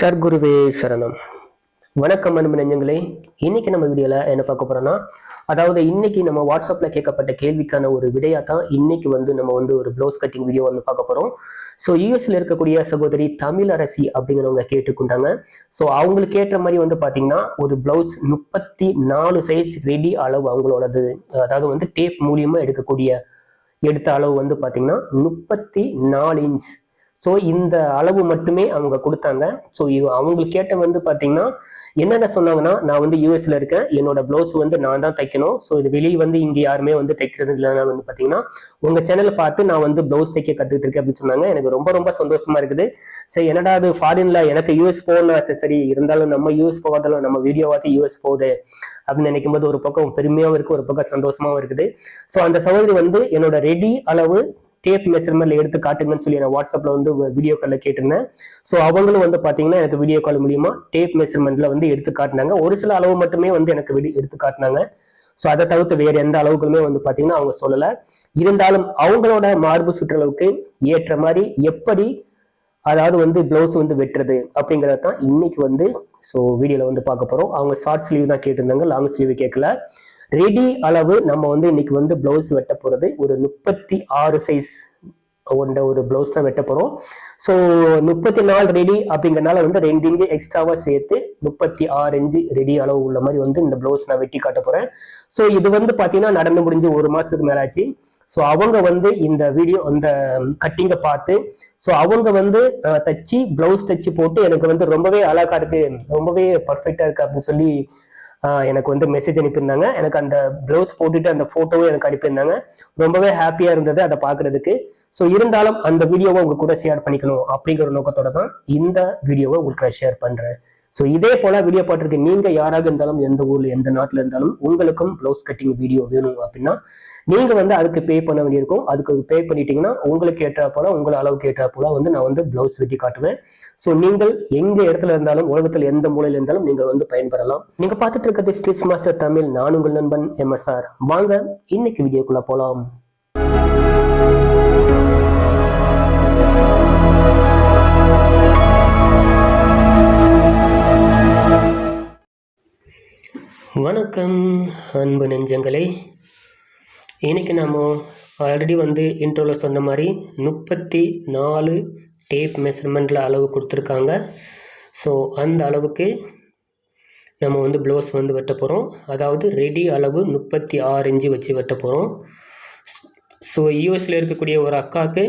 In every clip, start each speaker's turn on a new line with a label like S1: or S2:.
S1: சர்க்குருவே சரணம். வணக்கம் அன்பு நெஞ்சங்களே. இன்னைக்கு நம்ம வீடியோல என்ன பார்க்க போறோம்னா அதாவது இன்னைக்கு நம்ம வாட்ஸ்அப்ல கேட்கப்பட்ட கேள்விக்கான ஒரு விடையா தான் இன்னைக்கு வந்து நம்ம வந்து ஒரு ப்ளவுஸ் கட்டிங் வீடியோ வந்து பார்க்க போறோம். ஸோ யூஎஸ்ல இருக்கக்கூடிய சகோதரி தமிழ் அரசி அப்படிங்கிறவங்க கேட்டுக்கொண்டாங்க. ஸோ அவங்களுக்கு ஏற்ற மாதிரி வந்து பாத்தீங்கன்னா ஒரு பிளவுஸ் முப்பத்தி நாலு சைஸ் ரெடி அளவு அவங்களோடது அதாவது வந்து டேப் மூலியமா எடுக்கக்கூடிய எடுத்த அளவு வந்து பாத்தீங்கன்னா முப்பத்தி நாலு இன்ச் ஸோ இந்த அளவு மட்டுமே அவங்க கொடுத்தாங்க. ஸோ அவங்களுக்கு கேட்ட வந்து பார்த்தீங்கன்னா என்னென்ன சொன்னாங்கன்னா நான் வந்து யூஎஸ்ல இருக்கேன். என்னோட ப்ளவுஸ் வந்து நான் தான் தைக்கணும். ஸோ இது வெளியே வந்து இங்கே யாருமே வந்து தைக்கிறது இல்லைன்னா வந்து பார்த்தீங்கன்னா உங்கள் சேனலை பார்த்து நான் வந்து ப்ளவுஸ் தைக்க கற்றுக்கிட்டு இருக்கேன் அப்படின்னு சொன்னாங்க. எனக்கு ரொம்ப ரொம்ப சந்தோஷமா இருக்குது. சரி என்னடா அது ஃபாரின்ல எனக்கு யூஎஸ் போகணும் சரி இருந்தாலும் நம்ம யூஎஸ் போகாதாலும் நம்ம வீடியோவாத்தி யூஎஸ் போகுது அப்படின்னு நினைக்கும் போது ஒரு பக்கம் பெருமையாகவும் இருக்கு ஒரு பக்கம் சந்தோஷமாகவும் இருக்குது. ஸோ அந்த சகோதரி வந்து என்னோட ரெடி அளவு டேப் மெஷர்மெண்ட்ல எடுத்து காட்டுங்கன்னு சொல்லி நான் வாட்ஸ்அப்ல வந்து வீடியோ காலில் கேட்டிருந்தேன். ஸோ அவங்களும் வந்து பாத்தீங்கன்னா எனக்கு வீடியோ கால் மூலியமா டேப் மெஷர்மெண்ட்ல வந்து எடுத்து காட்டினாங்க. ஒரு சில அளவு மட்டுமே வந்து எனக்கு விடி- எடுத்து காட்டினாங்க. ஸோ அதை தவிர்த்து வேற எந்த அளவுக்குமே வந்து பாத்தீங்கன்னா அவங்க சொல்லலை. இருந்தாலும் அவங்களோட மார்பு சுற்றளவுக்கு ஏற்ற மாதிரி எப்படி அதாவது வந்து பிளவுஸ் வந்து வெட்டுறது அப்படிங்கிறத தான் இன்னைக்கு வந்து ஸோ வீடியோல வந்து பார்க்க போறோம். அவங்க ஷார்ட் ஸ்லீவ் தான் கேட்டிருந்தாங்க. லாங் ஸ்லீவ் கேட்கல ரெடி அளவு நம்ம வந்து இன்னைக்கு வந்து பிளவுஸ் வெட்ட போறது. ஒரு முப்பத்தி ஆறு சைஸ் கொண்ட ஒரு பிளவுஸ் தான் வெட்ட போறோம். ஸோ முப்பத்தி நாலு ரெடி அப்படிங்கறனால வந்து ரெண்டு இன்ச்சு எக்ஸ்ட்ராவா சேர்த்து முப்பத்தி ஆறு இன்ச்சு ரெடி அளவு உள்ள மாதிரி வந்து இந்த பிளவுஸ் நான் வெட்டி காட்ட போறேன். ஸோ இது வந்து பாத்தீங்கன்னா நடந்து முடிஞ்சு ஒரு மாசத்துக்கு மேலே ஆச்சு ஸோ அவங்க வந்து இந்த வீடியோ அந்த கட்டிங்கை பார்த்து ஸோ அவங்க வந்து தச்சு பிளவுஸ் தச்சு போட்டு எனக்கு வந்து ரொம்பவே அழகா இருக்கு. ரொம்பவே பர்ஃபெக்டா இருக்கு அப்படின்னு சொல்லி எனக்கு வந்து மெசேஜ் அனுப்பியிருந்தாங்க. எனக்கு அந்த ப்ளவுஸ் போட்டுட்டு அந்த ஃபோட்டோவும் எனக்கு அனுப்பியிருந்தாங்க. ரொம்பவே ஹாப்பியாக இருந்தது அதை பாக்குறதுக்கு ஸோ இருந்தாலும் அந்த வீடியோவை உங்க கூட ஷேர் பண்ணிக்கணும் அப்படிங்கிற நோக்கத்தோட தான் இந்த வீடியோவை உங்களுக்கு ஷேர் பண்றேன். ஸோ இதே போல வீடியோ பார்த்துருக்கு நீங்க யாராக இருந்தாலும் எந்த ஊர்ல எந்த நாட்டில் இருந்தாலும் உங்களுக்கும் ப்ளவுஸ் கட்டிங் வீடியோ வேணும் அப்படின்னா நீங்க வந்து அதுக்கு பே பண்ண வேண்டியிருக்கும். அதுக்கு பே பண்ணிட்டீங்கன்னா உங்களுக்கு ஏற்றா போல உங்கள் அளவுக்கு ஏற்றா போல வந்து நான் வந்து ப்ளவுஸ் வெட்டி காட்டுவேன். ஸோ நீங்கள் எங்க இடத்துல இருந்தாலும் உலகத்தில் எந்த மூலையில் இருந்தாலும் நீங்கள் வந்து பயன்பெறலாம். நீங்க பார்த்துட்டு இருக்கிறது ஸ்ட்ரீட் மாஸ்டர் தமிழ் நான் உங்கள் நண்பன் எம்எஸ்ஆர் வாங்க இன்னைக்கு வீடியோக்குள்ள போலாம். வணக்கம் அன்பு நெஞ்சங்களே. இன்றைக்கி நம்ம ஆல்ரெடி வந்து இன்ட்ரோவில் சொன்ன மாதிரி முப்பத்தி நாலு டேப் மெஷர்மெண்ட்டில் அளவு கொடுத்துருக்காங்க. ஸோ அந்த அளவுக்கு நம்ம வந்து ப்ளவுஸ் வந்து வெட்ட போகிறோம் அதாவது ரெடி அளவு முப்பத்தி ஆறு இன்ச்சு வச்சு வெட்ட போகிறோம் ஸோ யூஎஸில் இருக்கக்கூடிய ஒரு அக்காவுக்கு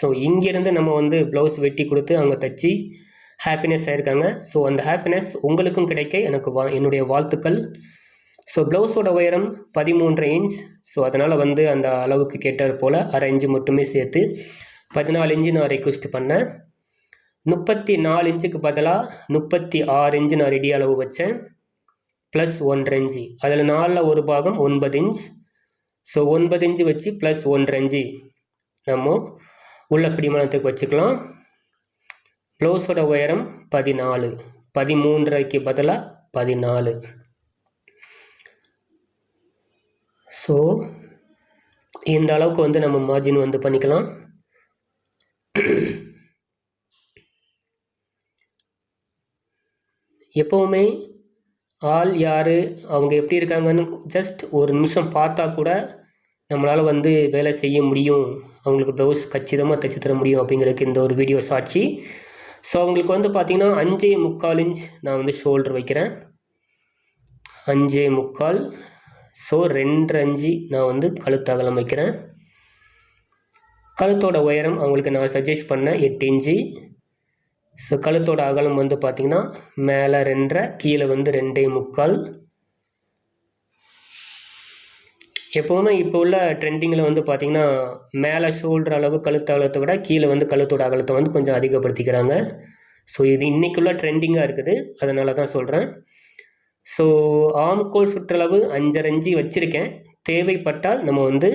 S1: ஸோ இங்கேருந்து நம்ம வந்து ப்ளவுஸ் வெட்டி கொடுத்து அவங்க தச்சு ஹாப்பினஸ் ஆயிருக்காங்க. ஸோ அந்த ஹாப்பினஸ் உங்களுக்கும் கிடைக்க எனக்கு வா என்னுடைய வாழ்த்துக்கள். ஸோ ப்ளவுஸோட உயரம் பதிமூன்றரை இன்ச் ஸோ அதனால் வந்து அந்த அளவுக்கு கேட்டார் போல் அரை இன்ச்சு மட்டுமே சேர்த்து பதினாலு இன்ச்சு நான் ரெக்வஸ்ட் பண்ணேன். முப்பத்தி நாலு இன்ச்சுக்கு பதிலாக முப்பத்தி ஆறு இன்ச்சு நான் ரெடி அளவு வச்சேன். ப்ளஸ் ஒன்றரை இன்ச்சு அதில் நாலில் ஒரு பாகம் ஒன்பது இன்ச் ஸோ ஒன்பது இன்ச்சு வச்சு ப்ளஸ் ஒன்றரை இன்ச்சு நம்ம உள்ள பிடிமானத்துக்கு வச்சுக்கலாம். ப்ளவுஸோட உயரம் பதினாலு. பதிமூன்றரைக்கு பதிலாக பதினாலு. ஸோ இந்த அளவுக்கு வந்து நம்ம மார்ஜின் வந்து பண்ணிக்கலாம். எப்போவுமே ஆள் யார் அவங்க எப்படி இருக்காங்கன்னு ஜஸ்ட் ஒரு நிமிஷம் பார்த்தா கூட நம்மளால் வந்து வேலை செய்ய முடியும். அவங்களுக்கு ப்ளவுஸ் கச்சிதமாக தைச்சி தர முடியும் அப்படிங்கிறதுக்கு இந்த ஒரு வீடியோ சாட்சி. ஸோ அவங்களுக்கு வந்து பார்த்திங்கன்னா அஞ்சே முக்கால் இன்ச் நான் வந்து ஷோல்டர் வைக்கிறேன். அஞ்சே முக்கால். ஸோ ரெண்டு அஞ்சு நான் வந்து கழுத்து அகலம் வைக்கிறேன். கழுத்தோட உயரம் அவங்களுக்கு நான் சஜஸ்ட் பண்ணேன் எட்டு இன்ச்சு ஸோ கழுத்தோட அகலம் வந்து பார்த்திங்கன்னா மேலே ரெண்டரை கீழே வந்து ரெண்டே முக்கால். எப்போவுமே இப்போ உள்ள ட்ரெண்டிங்கில் வந்து பார்த்திங்கன்னா மேலே ஷோல்டர் அளவு கழுத்து அகலத்தை விட கீழே வந்து கழுத்தோட அகலத்தை வந்து கொஞ்சம் அதிகப்படுத்திக்கிறாங்க. ஸோ இது இன்றைக்குள்ள ட்ரெண்டிங்காக இருக்குது. அதனால தான் சொல்கிறேன் ஸோ ஆம்கோல் சுற்றளவு அஞ்சரை இஞ்சி வச்சுருக்கேன். தேவைப்பட்டால் நம்ம வந்து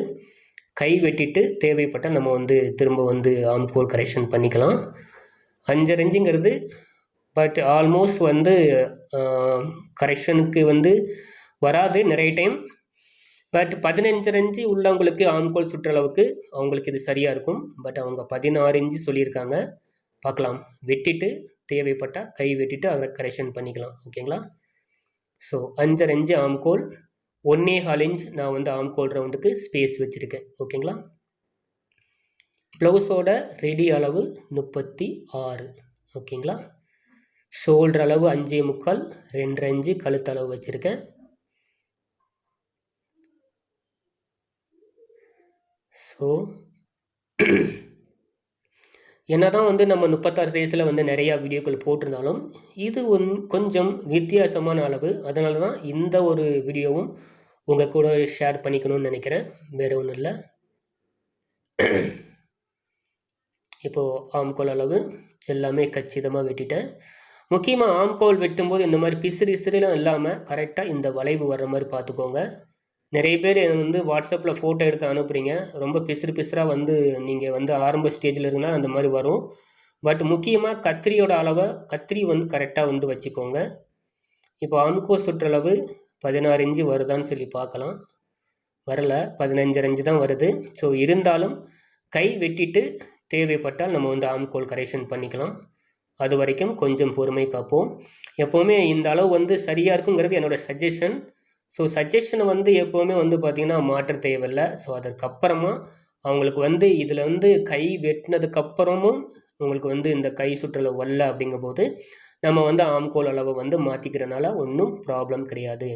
S1: கை வெட்டிட்டு தேவைப்பட்டால் நம்ம வந்து திரும்ப வந்து ஆம்கோல் கரெக்ஷன் பண்ணிக்கலாம். அஞ்சரை இன்ச்சுங்கிறது பட் ஆல்மோஸ்ட் வந்து கரெக்ஷனுக்கு வந்து வராது. நிறைய டைம் பட் பதினஞ்சரை இன்ச்சு உள்ளவங்களுக்கு ஆண்கோல் சுற்றளவுக்கு அவங்களுக்கு இது சரியாக இருக்கும். பட் அவங்க பதினாறு இன்ச்சு சொல்லியிருக்காங்க. பார்க்கலாம். வெட்டிட்டு தேவைப்பட்டால் கை வெட்டிட்டு அதை கரெக்ஷன் பண்ணிக்கலாம். ஓகேங்களா ஸோ அஞ்சரை இன்ச்சு ஆம்கோல் ஒன்னே ஹால் இன்ச் நான் வந்து ஆம்கோல் ரவுண்டுக்கு ஸ்பேஸ் வச்சுருக்கேன். ஓகேங்களா ப்ளவுஸோட ரெடி அளவு முப்பத்தி ஆறு. ஓகேங்களா ஷோல்டர் அளவு அஞ்சே முக்கால் ரெண்டு அஞ்சு கழுத்தளவு வச்சுருக்கேன். ஸோ என்னதான் வந்து நம்ம முப்பத்தாறு சைஸில் வந்து நிறையா வீடியோக்கள் போட்டிருந்தாலும் இது ஒன் கொஞ்சம் வித்தியாசமான அளவு. அதனால தான் இந்த ஒரு வீடியோவும் உங்கள் கூட ஷேர் பண்ணிக்கணும்னு நினைக்கிறேன். வேறு ஒன்றும் இல்லை. இப்போது ஆம்கோல் அளவு எல்லாமே கச்சிதமாக வெட்டிட்டேன். முக்கியமாக ஆம்கோல் வெட்டும்போது இந்த மாதிரி பிசிறு இசிறுலாம் இல்லாமல் கரெக்டாக இந்த வளைவு வர்ற மாதிரி பார்த்துக்கோங்க. நிறைய பேர் வந்து வாட்ஸ்அப்பில் ஃபோட்டோ எடுத்து அனுப்புகிறீங்க ரொம்ப பிசுறு பிசுறாக வந்து நீங்கள் வந்து ஆரம்ப ஸ்டேஜில் இருந்தால் அந்த மாதிரி வரும். பட் முக்கியமாக கத்திரியோட அளவை கத்திரி வந்து கரெக்டாக வந்து வச்சுக்கோங்க. இப்போ ஆம்கோ சுற்றளவு பதினாறு இன்ச்சு வருதான்னு சொல்லி பார்க்கலாம். வரல பதினஞ்சரை இன்ச்சு தான் வருது. ஸோ இருந்தாலும் கை வெட்டிட்டு தேவைப்பட்டால் நம்ம வந்து ஆம்கோல் கரெக்ஷன் பண்ணிக்கலாம். அது வரைக்கும் கொஞ்சம் பொறுமை காப்போம். எப்போவுமே இந்த அளவு வந்து சரியாக இருக்குங்கிறது என்னோடய சஜஷன் ஸோ சஜஷனை வந்து எப்போவுமே வந்து பார்த்திங்கன்னா மாற்ற தேவையில்லை. ஸோ அதற்கப்புறமா அவங்களுக்கு வந்து இதில் வந்து கை வெட்டினதுக்கப்புறமும் உங்களுக்கு வந்து இந்த கை சுற்றளவு வரல அப்படிங்கும்போது நம்ம வந்து ஆம்கோல் அளவை வந்து மாற்றிக்கிறனால ஒன்றும் ப்ராப்ளம் கிடையாது.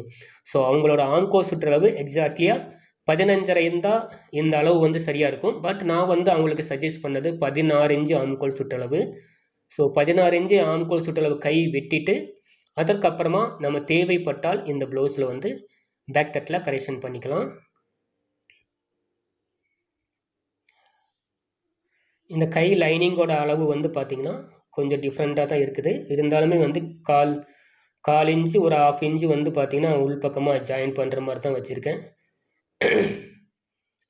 S1: ஸோ அவங்களோட ஆம்கோல் சுற்றளவு எக்ஸாக்ட்லியாக பதினஞ்சரை இருந்தால் இந்த அளவு வந்து சரியாக இருக்கும். பட் நான் வந்து அவங்களுக்கு சஜஸ்ட் பண்ணது பதினாறு இன்ச்சு ஆம்கோல் சுற்றளவு. ஸோ பதினாறு இன்ச்சு ஆம்கோல் சுற்றளவு கை வெட்டிட்டு அதற்கப்புறமா நம்ம தேவைப்பட்டால் இந்த ப்ளவுஸில் வந்து பேக் தட்டில் கரெக்ஷன் பண்ணிக்கலாம். இந்த கை லைனிங்கோட அளவு வந்து பார்த்திங்கன்னா கொஞ்சம் டிஃப்ரெண்ட்டாக தான் இருக்குது. இருந்தாலுமே வந்து கால் கால் இன்ச்சு ஒரு ஆஃப் இன்ச்சு வந்து பார்த்திங்கன்னா உள்பக்கமாக ஜாயின் பண்ணுற மாதிரி தான் வச்சுருக்கேன்.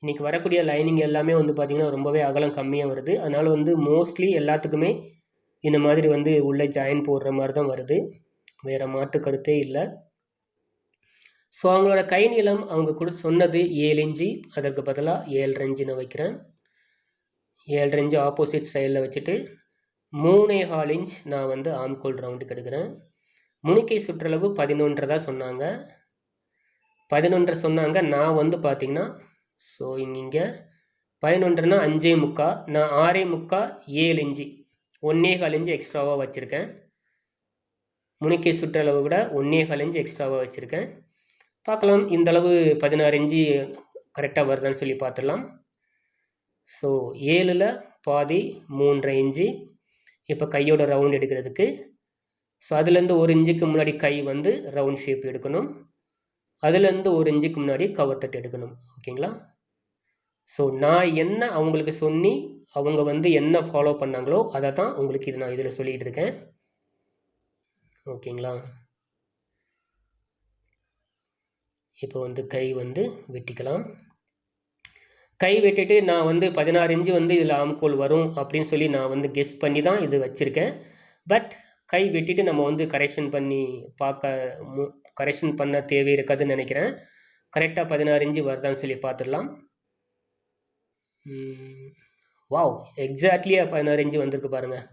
S1: இன்றைக்கி வரக்கூடிய லைனிங் எல்லாமே வந்து பார்த்திங்கன்னா ரொம்பவே அகலம் கம்மியாக வருது. அதனால் வந்து மோஸ்ட்லி எல்லாத்துக்குமே இந்த மாதிரி வந்து உள்ளே ஜாயின் போடுற மாதிரி தான் வருது. வேறு மாற்று கருத்தே இல்லை. ஸோ அவங்களோட கை நீளம் அவங்க கூட சொன்னது ஏழு இன்ச்சு. அதற்கு பதிலாக ஏழு இன்ச்சு நான் வைக்கிறேன். ஏழு இன்ச்சு ஆப்போசிட் சைடில் வச்சுட்டு மூணே ஹால் இன்ச் நான் வந்து ஆம்கோல் ரவுண்டுக்கு எடுக்கிறேன். முனிக்கை சுற்றளவு பதினொன்றரை தான் சொன்னாங்க. பதினொன்றரை சொன்னாங்க. நான் வந்து பார்த்திங்கன்னா ஸோ இங்கே பதினொன்றுனா அஞ்சே முக்கா. நான் ஆறே முக்கா ஏழு இஞ்சி ஒன்றே கால் இஞ்சி எக்ஸ்ட்ராவாக வச்சுருக்கேன். முனிக்கை சுற்றளவு விட ஒன்றே கால் இன்ச்சு எக்ஸ்ட்ராவாக வச்சுருக்கேன். பார்க்கலாம் இந்த அளவு பதினாறு இன்ச்சு கரெக்டாக வருதான்னு சொல்லி பார்த்துடலாம். ஸோ ஏழில் பாதி மூன்றரை இன்ச்சு. இப்போ கையோட ரவுண்ட் எடுக்கிறதுக்கு. ஸோ அதுலேருந்து ஒரு இன்ச்சுக்கு முன்னாடி கை வந்து ரவுண்ட் ஷேப் எடுக்கணும். அதுலேருந்து ஒரு இன்ச்சுக்கு முன்னாடி கவர் தட்டு எடுக்கணும். ஓகேங்களா? ஸோ நான் என்ன அவங்களுக்கு சொல்லி அவங்க வந்து என்ன ஃபாலோ பண்ணாங்களோ அதை தான் உங்களுக்கு இது நான் இதில் சொல்லிகிட்டு இருக்கேன். ஓகேங்களா? இப்போ வந்து கை வந்து வெட்டிக்கலாம். கை வெட்டிட்டு நான் வந்து பதினாறு இன்ச்சு வந்து இதில் ஆம்கோல் வரும் அப்படின்னு சொல்லி நான் வந்து கெஸ் பண்ணி தான் இது வச்சுருக்கேன். பட் கை வெட்டிட்டு நம்ம வந்து கரெக்ஷன் பண்ணி பார்க்க மு கரெக்ஷன் பண்ண தேவை இருக்காதுன்னு நினைக்கிறேன். கரெக்டாக பதினாறு இன்ச்சு வருதான்னு சொல்லி பார்த்துடலாம். வாவ் எக்ஸாக்ட்லியாக பதினாறு இன்ச்சு வந்திருக்கு பாருங்கள்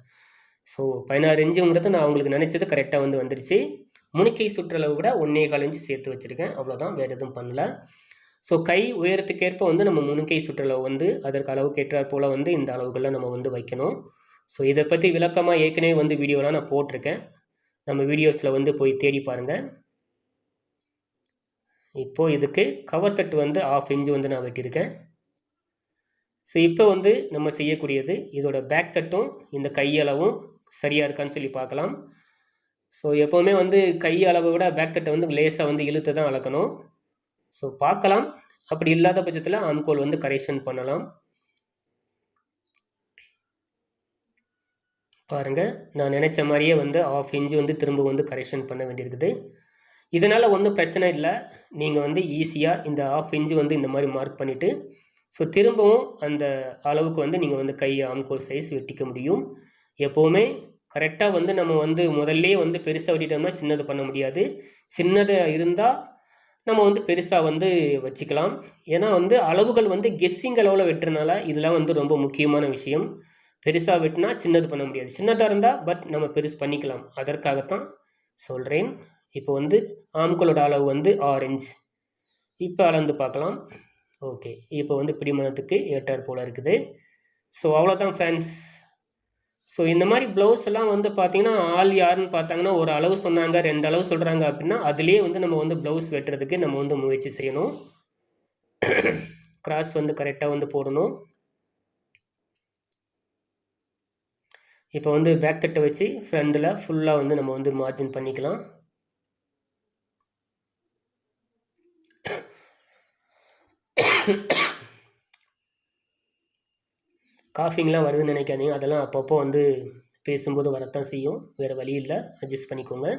S1: ஸோ பதினாறு இன்ச்சுங்கிறது நான் அவங்களுக்கு நினச்சது கரெக்டாக வந்து வந்துடுச்சு முனிக்கை சுற்றளவு கூட ஒன்றே கால் இன்ச்சு சேர்த்து வச்சுருக்கேன். அவ்வளோதான் வேறு எதுவும் பண்ணல. ஸோ கை உயரத்துக்கேற்ப வந்து நம்ம முனுக்கை சுற்றளவு வந்து அதற்கு அளவுக்கு ஏற்றாற் போல் வந்து இந்த அளவுகளில் நம்ம வந்து வைக்கணும். ஸோ இதை பற்றி விளக்கமாக ஏற்கனவே வந்து வீடியோலாம் நான் போட்டிருக்கேன். நம்ம வீடியோஸில் வந்து போய் தேடி பாருங்கள் இப்போது இதுக்கு கவர் தட்டு வந்து ஆஃப் இன்ச்சு வந்து நான் வெட்டியிருக்கேன். ஸோ இப்போ வந்து நம்ம செய்யக்கூடியது இதோட பேக் தட்டும் இந்த கையளவும் சரியாக இருக்கான்னு சொல்லி பார்க்கலாம். ஸோ எப்போவுமே வந்து கை அளவை விட பேக் தட்டை வந்து லேசாக வந்து இழுத்து தான் அளக்கணும். ஸோ பார்க்கலாம். அப்படி இல்லாத பட்சத்தில் ஆம்கோல் வந்து கரெக்ஷன் பண்ணலாம். பாருங்கள் நான் நினச்ச மாதிரியே வந்து ஆஃப் இன்ச்சு வந்து திரும்ப வந்து கரெக்ஷன் பண்ண வேண்டியிருக்குது. இதனால் ஒன்றும் பிரச்சனை இல்லை. நீங்கள் வந்து ஈஸியாக இந்த ஆஃப் இன்ச்சு வந்து இந்த மாதிரி மார்க் பண்ணிவிட்டு ஸோ திரும்பவும் அந்த அளவுக்கு வந்து நீங்கள் வந்து கை ஆம்கோல் சைஸ் வெட்டிக்க முடியும். எப்போவுமே கரெக்டாக வந்து நம்ம வந்து முதல்லே வந்து பெருசாக வெட்டிட்டோம்னா சின்னது பண்ண முடியாது. சின்னதாக இருந்தால் நம்ம வந்து பெருசாக வந்து வச்சுக்கலாம். ஏன்னா வந்து அளவுகள் வந்து கெஸ்ஸிங் அளவில் வெட்டுறனால இதெல்லாம் வந்து ரொம்ப முக்கியமான விஷயம். பெருசாக வெட்டினா சின்னது பண்ண முடியாது. சின்னதாக இருந்தால் பட் நம்ம பெருசு பண்ணிக்கலாம். அதற்காகத்தான் சொல்கிறேன் இப்போ வந்து ஆம்களோட அளவு வந்து ஆரஞ்சு இப்போ அளந்து பார்க்கலாம். ஓகே இப்போ வந்து பிடிமனத்துக்கு ஏற்றாற் போல் இருக்குது. ஸோ அவ்வளோதான் ஃப்ரெண்ட்ஸ் ஸோ இந்த மாதிரி ப்ளவுஸ் எல்லாம் வந்து பார்த்தீங்கன்னா ஆள் யாருன்னு பார்த்தாங்கன்னா ஒரு அளவு சொன்னாங்க ரெண்டு அளவு சொல்கிறாங்க அப்படின்னா அதுலேயே வந்து நம்ம வந்து ப்ளவுஸ் வெட்டுறதுக்கு நம்ம வந்து முயற்சி செய்யணும். கிராஸ் வந்து கரெக்டாக வந்து போடணும். இப்போ வந்து பேக் தட்டை வச்சு ஃப்ரண்டில் ஃபுல்லாக வந்து நம்ம வந்து மார்ஜின் பண்ணிக்கலாம். காஃபிங்லாம் வருதுன்னு நினைக்காதீங்க. அதெல்லாம் அப்பப்போ வந்து பேசும்போது வரத்தான் செய்யும். வேறு வழி இல்லை. அட்ஜஸ்ட் பண்ணிக்கோங்க.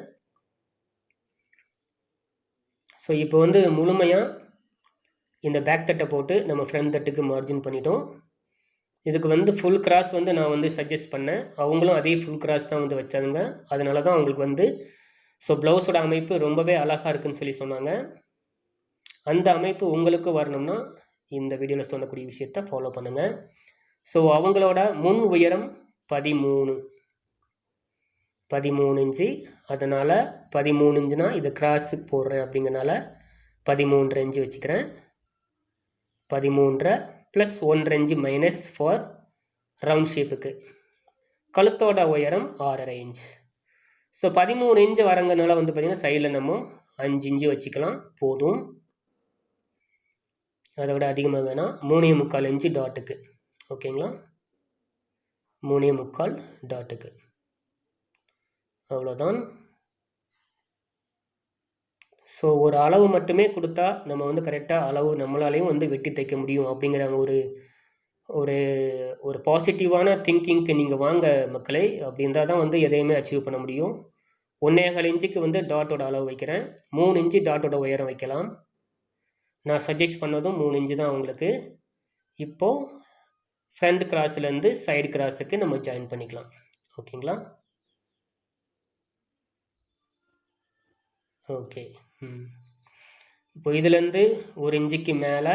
S1: ஸோ இப்போ வந்து முழுமையாக இந்த பேக் தட்டை போட்டு நம்ம ஃப்ரண்ட் தட்டுக்கு மார்ஜின் பண்ணிட்டோம். இதுக்கு வந்து ஃபுல் கிராஸ் வந்து நான் வந்து சஜஸ்ட் பண்ணேன். அவங்களும் அதே ஃபுல் கிராஸ் தான் வந்து வச்சாதுங்க அதனால தான் அவங்களுக்கு வந்து ஸோ ப்ளவுஸோட அமைப்பு ரொம்பவே அழகாக இருக்குன்னு சொல்லி சொன்னாங்க. அந்த அமைப்பு உங்களுக்கு வரணும்னா இந்த வீடியோவில் சொல்லக்கூடிய விஷயத்த ஃபாலோ பண்ணுங்கள் ஸோ அவங்களோட முன் உயரம் பதிமூணு. பதிமூணு இன்ச்சு. அதனால் பதிமூணு இன்ச்சுனா இது கிராஸுக்கு போடுறேன் அப்படிங்கிறனால பதிமூன்று இன்ச்சு வச்சுக்கிறேன். பதிமூன்றரை ப்ளஸ் ஒன்றரை இன்ச்சு மைனஸ் ஃபார் ரவுண்ட் ஷேப்புக்கு கழுத்தோட உயரம் ஆறரை இன்ச் ஸோ பதிமூணு இன்ச்சு வரங்கனால வந்து பார்த்திங்கன்னா சைடில் நம்ம அஞ்சு இன்ச்சு வச்சுக்கலாம். போதும். அதை விட அதிகமாக வேணாம். மூணே முக்கால் இன்ச்சு டாட்டுக்கு ஓகேங்களா? மூணே முக்கால் டாட்டுக்கு அவ்வளோதான். ஸோ ஒரு அளவு மட்டுமே கொடுத்தா நம்ம வந்து கரெக்டாக அளவு நம்மளாலையும் வந்து வெட்டி தைக்க முடியும் அப்படிங்கிற ஒரு ஒரு ஒரு பாசிட்டிவான திங்கிங்க்கு நீங்கள் வாங்க மக்களை. அப்படி இருந்தால் தான் வந்து எதையுமே அச்சீவ் பண்ண முடியும். ஒன்றேகால் இன்ச்சுக்கு வந்து டாட்டோட அளவு வைக்கிறேன். மூணு இன்ச்சு டாட்டோட உயரம் வைக்கலாம். நான் சஜஸ்ட் பண்ணதும் மூணு இன்ச்சு தான் உங்களுக்கு. இப்போது ஃப்ரண்ட் கிராஸ்லேருந்து சைடு கிராஸுக்கு நம்ம ஜாயின் பண்ணிக்கலாம். ஓகேங்களா ஓகே ம். இப்போ இதுலேருந்து ஒரு இன்ச்சுக்கு மேலே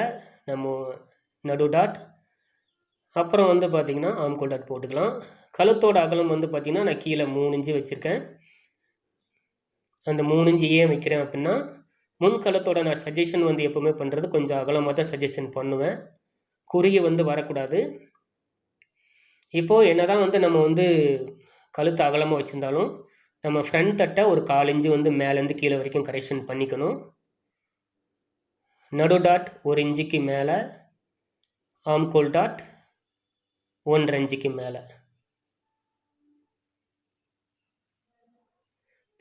S1: நம்ம நடு டாட் அப்புறம் வந்து பார்த்திங்கன்னா ஆம்கோல் டாட் போட்டுக்கலாம். கழுத்தோட அகலம் வந்து பார்த்திங்கன்னா நான் கீழே மூணு இன்ச்சு வச்சுருக்கேன். அந்த மூணு இன்ச்சு ஏன் வைக்கிறேன் அப்படின்னா முன் கழுத்தோட நான் சஜஷன் வந்து எப்போவுமே பண்ணுறது கொஞ்சம் அகலமாக தான் சஜஷன் பண்ணுவேன். குறுகி வந்து வரக்கூடாது. இப்போது என்ன தான் வந்து நம்ம வந்து கழுத்து அகலமாக வச்சுருந்தாலும் நம்ம ஃப்ரண்ட் தட்டை ஒரு கால் இன்ச்சு வந்து மேலேருந்து கீழே வரைக்கும் கரெக்ஷன் பண்ணிக்கணும். நடு டாட் ஒரு இன்ச்சுக்கு மேலே ஆம்கோல் டாட் ஒன்றரை இன்ச்சுக்கு மேலே.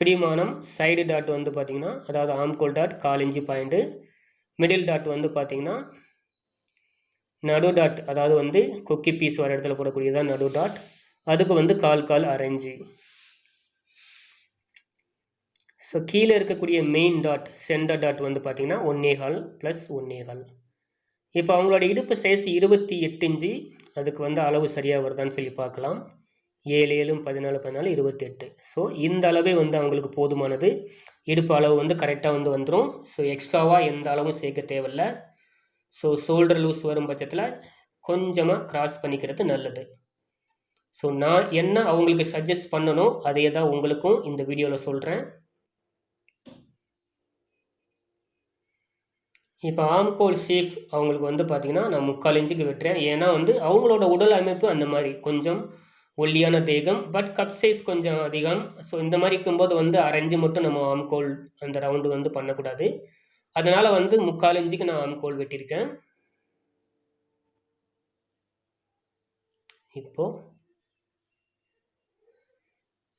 S1: பிடிமானம் சைடு டாட் வந்து பார்த்திங்கன்னா அதாவது ஆம்கோல் டாட் கால் இன்ச்சு பாயிண்ட்டு மிடில் டாட் வந்து பார்த்திங்கன்னா நடு டாட் அதாவது வந்து கொக்கி பீஸ் வர இடத்துல போடக்கூடியதான் நடு டாட் அதுக்கு வந்து கால் கால் அரைஞ்சு. ஸோ கீழே இருக்கக்கூடிய மெயின் டாட் சென்டர் டாட் வந்து பார்த்திங்கன்னா ஒன்னேகால் ப்ளஸ் ஒன்னேகால் இப்போ அவங்களோட இடுப்பு சைஸ் இருபத்தி எட்டு இன்ச்சு அதுக்கு வந்து அளவு சரியாக வருதான்னு சொல்லி பார்க்கலாம். ஏழு ஏழும் பதினாலு பதினாலு இருபத்தி எட்டு. ஸோ இந்த அளவே வந்து அவங்களுக்கு போதுமானது. இடுப்பு அளவு வந்து கரெக்டாக வந்து வந்துடும் ஸோ எக்ஸ்ட்ராவாக எந்த அளவும் சேர்க்க தேவையில்லை. ஸோ ஷோல்டர் லூஸ் வரும் பட்சத்தில் கொஞ்சமாக கிராஸ் பண்ணிக்கிறது நல்லது. ஸோ நான் என்ன அவங்களுக்கு சஜஸ்ட் பண்ணணும் அதே தான் உங்களுக்கும் இந்த வீடியோவில் சொல்கிறேன் இப்போ ஆம்கோல் ஷேப் அவங்களுக்கு வந்து பார்த்திங்கன்னா நான் முக்கால் இன்ச்சுக்கு வெட்டுறேன். ஏன்னா வந்து அவங்களோட உடல் அமைப்பு அந்த மாதிரி. கொஞ்சம் ஒல்லியான தேகம் பட் கப் சைஸ் கொஞ்சம் அதிகம். ஸோ இந்த மாதிரி இருக்கும்போது வந்து அரைஞ்சு மட்டும் நம்ம ஆம்கோல் அந்த ரவுண்டு வந்து பண்ணக்கூடாது. அதனால் வந்து முக்கால் இன்ச்சுக்கு நான் ஆம்கோல் வெட்டியிருக்கேன். இப்போ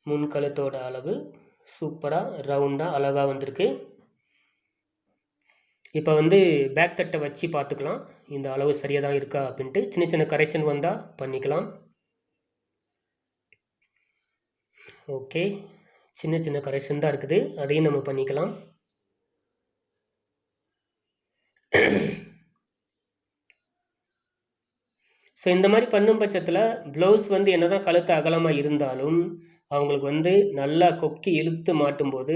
S1: முன்கழுத்தோட அளவு சூப்பராக ரவுண்டாக அழகாக வந்திருக்கு. இப்போ வந்து பேக் தட்டை வச்சு பார்த்துக்கலாம். இந்த அளவு சரியாக தான் இருக்கா அப்படின்ட்டு. சின்ன சின்ன கரெக்ஷன் வந்தால் பண்ணிக்கலாம். ஓகே. சின்ன சின்ன கரெக்ஷன் தான் இருக்குது. அதையும் நம்ம பண்ணிக்கலாம். ஸோ இந்த மாதிரி பண்ணும் பட்சத்தில் ப்ளவுஸ் வந்து என்ன தான் கழுத்து அகலமாக இருந்தாலும் அவங்களுக்கு வந்து நல்லா கொக்கி இழுத்து மாட்டும்போது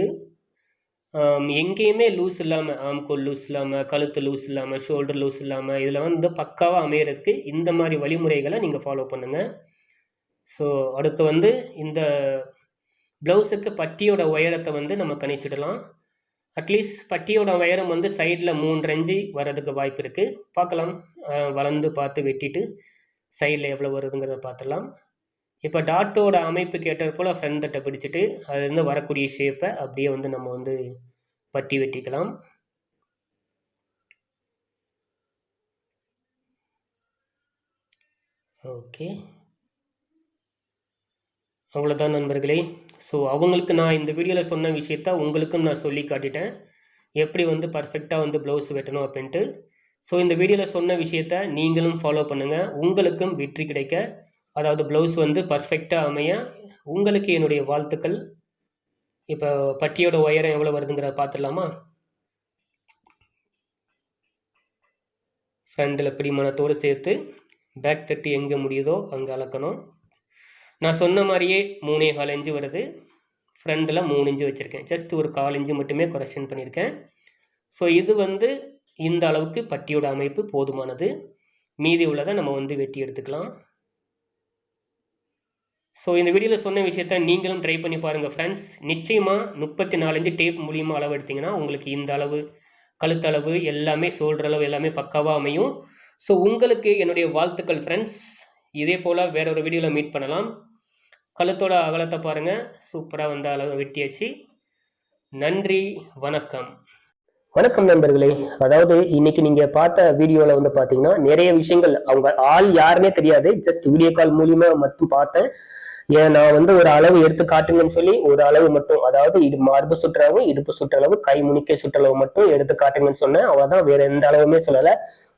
S1: எங்கேயுமே லூஸ் இல்லாமல் ஆம்கோல் லூஸ் இல்லாமல் கழுத்து லூஸ் இல்லாமல் ஷோல்டர் லூஸ் இல்லாமல் இதில் வந்து பக்காவாக அமையிறதுக்கு இந்த மாதிரி வழிமுறைகளை நீங்கள் ஃபாலோ பண்ணுங்கள் ஸோ அடுத்து வந்து இந்த ப்ளவுஸுக்கு பட்டியோட உயரத்தை வந்து நம்ம கணிச்சிடலாம். அட்லீஸ்ட் பட்டியோட உயரம் வந்து சைடில் மூன்று அஞ்சு வர்றதுக்கு வாய்ப்பு இருக்குது பார்க்கலாம். வளர்ந்து பார்த்து வெட்டிட்டு சைடில் எவ்வளோ வருதுங்கிறத பார்த்துடலாம். இப்போ டாட்டோட அமைப்புக்கு ஏற்றது போல் ஃப்ரண்ட் தட்டை பிடிச்சிட்டு அதுலேருந்து வரக்கூடிய ஷேப்பை அப்படியே வந்து நம்ம வந்து பட்டி வெட்டிக்கலாம். ஓகே அவ்வளோதான் நண்பர்களே. ஸோ அவங்களுக்கு நான் இந்த வீடியோவில் சொன்ன விஷயத்த உங்களுக்கும் நான் சொல்லி காட்டிட்டேன். எப்படி வந்து பர்ஃபெக்டாக வந்து ப்ளவுஸ் வெட்டணும் அப்படின்ட்டு. ஸோ இந்த வீடியோவில் சொன்ன விஷயத்த நீங்களும் ஃபாலோ பண்ணுங்கள் உங்களுக்கும் வெற்றி கிடைக்க. அதாவது ப்ளவுஸ் வந்து பர்ஃபெக்டாக அமைய. உங்களுக்கு என்னுடைய வாழ்த்துக்கள். இப்போ பட்டியோட உயரம் எவ்வளோ வருதுங்கிறத பார்த்துடலாமா? ஃப்ரண்டில் பிடிமானத்தோடு சேர்த்து பேக் தட்டு எங்கே முடியுதோ அங்கே அளக்கணும். நான் சொன்ன மாதிரியே மூணே கால் இன்ச்சு வருது. ஃப்ரண்டில் மூணு இன்ச்சு வச்சுருக்கேன். ஜஸ்ட் ஒரு கால் இன்ச்சு மட்டுமே கொரெக்ஷன் பண்ணியிருக்கேன் ஸோ இது வந்து இந்த அளவுக்கு பட்டியோட அமைப்பு போதுமானது. மீதி உள்ளதை நம்ம வந்து வெட்டி எடுத்துக்கலாம். ஸோ இந்த வீடியோவில் சொன்ன விஷயத்த நீங்களும் ட்ரை பண்ணி பாருங்கள் ஃப்ரெண்ட்ஸ் நிச்சயமாக முப்பத்தி நாலஞ்சு டேப் மூலியமாக அளவு எடுத்திங்கன்னா உங்களுக்கு இந்த அளவு கழுத்தளவு எல்லாமே ஷோல்டர் அளவு எல்லாமே பக்காவாக அமையும். ஸோ உங்களுக்கு என்னுடைய வாழ்த்துக்கள் ஃப்ரெண்ட்ஸ் இதே போல் வேற ஒரு வீடியோவில் மீட் பண்ணலாம். கழுத்தோட அகலத்தை பாருங்கள் சூப்பராக வந்து அளவு வெட்டியாச்சு. நன்றி வணக்கம். வணக்கம் நண்பர்களே. அதாவது இன்னைக்கு நீங்க பார்த்த வீடியோல வந்து பாத்தீங்கன்னா நிறைய விஷயங்கள் அவங்க ஆள் யாருன்னே தெரியாது. ஜஸ்ட் வீடியோ கால் மூலியமா மட்டும் பார்த்தேன். ஏன் நான் வந்து ஒரு அளவு எடுத்து காட்டுங்கன்னு சொல்லி ஒரு அளவு மட்டும் அதாவது இது மார்பு சுற்றளவு இடுப்பு சுற்றளவு கை முனிக்கை சுற்றளவு மட்டும் எடுத்து காட்டுங்கன்னு சொன்னேன். அவ்வளவுதான் வேற எந்த அளவுமே சொல்லல.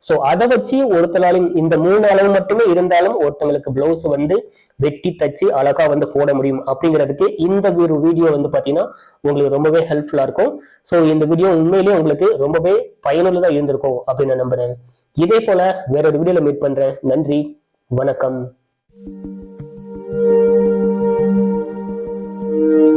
S1: சோ அதை வச்சு ஒருத்தராலும் இந்த மூணு அளவு மட்டுமே இருந்தாலும் ஒருத்தங்களுக்கு பிளவுஸ் வந்து வெட்டி தச்சு அழகா வந்து போட முடியும் அப்படிங்கிறதுக்கு இந்த ஒரு வீடியோ வந்து பாத்தீங்கன்னா உங்களுக்கு ரொம்பவே ஹெல்ப்ஃபுல்லா இருக்கும். ஸோ இந்த வீடியோ உண்மையிலேயே உங்களுக்கு ரொம்பவே பயனுள்ளதா இருந்திருக்கும் அப்படின்னு நான் நம்புறேன். இதே போல வேற ஒரு வீடியோல மீட் பண்றேன். நன்றி. வணக்கம். Thank you.